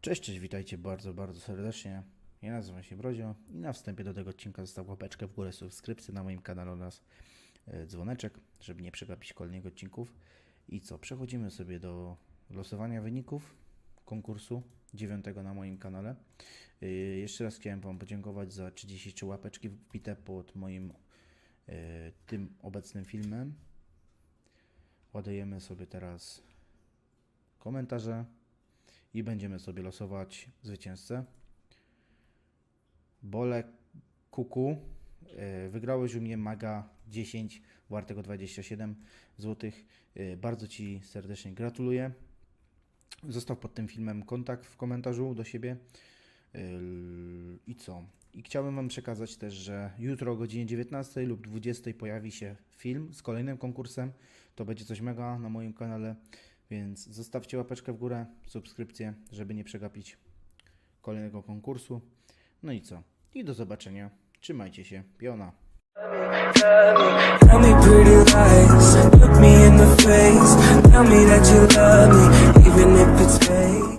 Cześć, cześć, witajcie bardzo, bardzo serdecznie. Ja nazywam się Brozio i na wstępie do tego odcinka zostaw łapeczkę w górę, subskrypcję na moim kanale oraz e, dzwoneczek, żeby nie przegapić kolejnych odcinków. I co, przechodzimy sobie do losowania wyników konkursu dziewiątego na moim kanale. E, Jeszcze raz chciałem Wam podziękować za 33 łapeczki wbite pod moim e, tym obecnym filmem. Ładujemy sobie teraz komentarze i będziemy sobie losować zwycięzcę. Bole Kuku. e, Wygrałeś u mnie Maga 10, wartego 27 zł. Bardzo Ci serdecznie gratuluję. Zostaw pod tym filmem kontakt w komentarzu do siebie. Yy, I co? I chciałbym Wam przekazać też, że jutro o godzinie 19 lub 20 pojawi się film z kolejnym konkursem. To będzie coś mega na moim kanale, więc zostawcie łapeczkę w górę, subskrypcję, żeby nie przegapić kolejnego konkursu. No i co? I do zobaczenia. Trzymajcie się. Piona. Love me, even if it's fake.